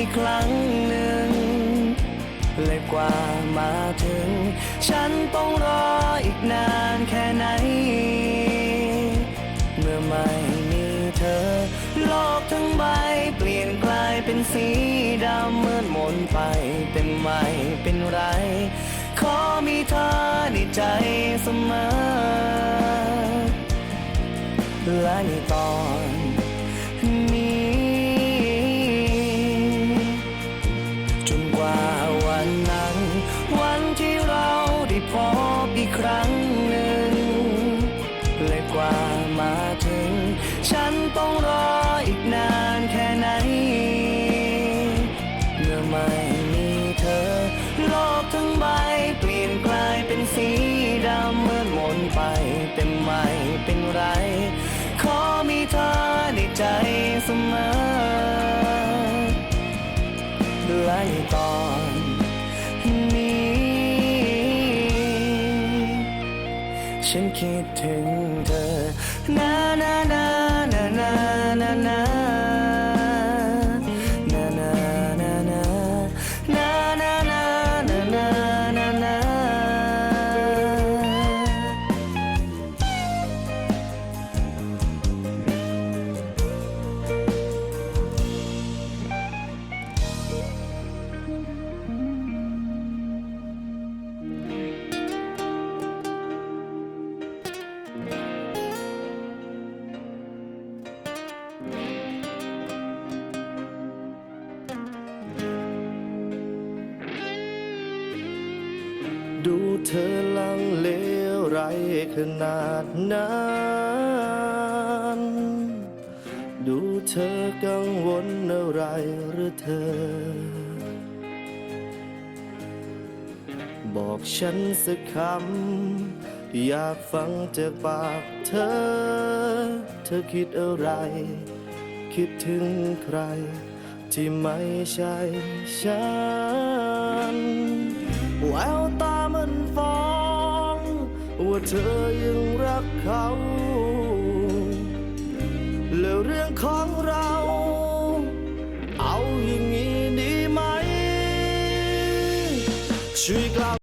อีกครั้งหนึ่ง เลยกว่ามาถึง ฉันต้องรออีกนานแค่ไหน เมื่อไม่มีเธอ โลกทั้งใบเปลี่ยนกลายเป็นสีดำเมืดมนไปเป็นไม่เป็นไร ขอมีเธอในใจเสมอและในตอน แต่ไม่เป็นไร ขอมีเธอในใจเสมอและตอนนี้ ฉันคิดถึงเธอนานานาน ดูเธอลังเลวไรขนาดนั้น ดูเธอกังวลอะไรหรือเธอ บอกฉันสักคำ อยากฟังจากปากเธอ เธอคิดอะไร คิดถึงใคร ที่ไม่ใช่ฉันแววตา ว่าเธอยังรักเขา แล้วเรื่องของเรา เอาอย่างนี้ดีไหม ช่วยกลับ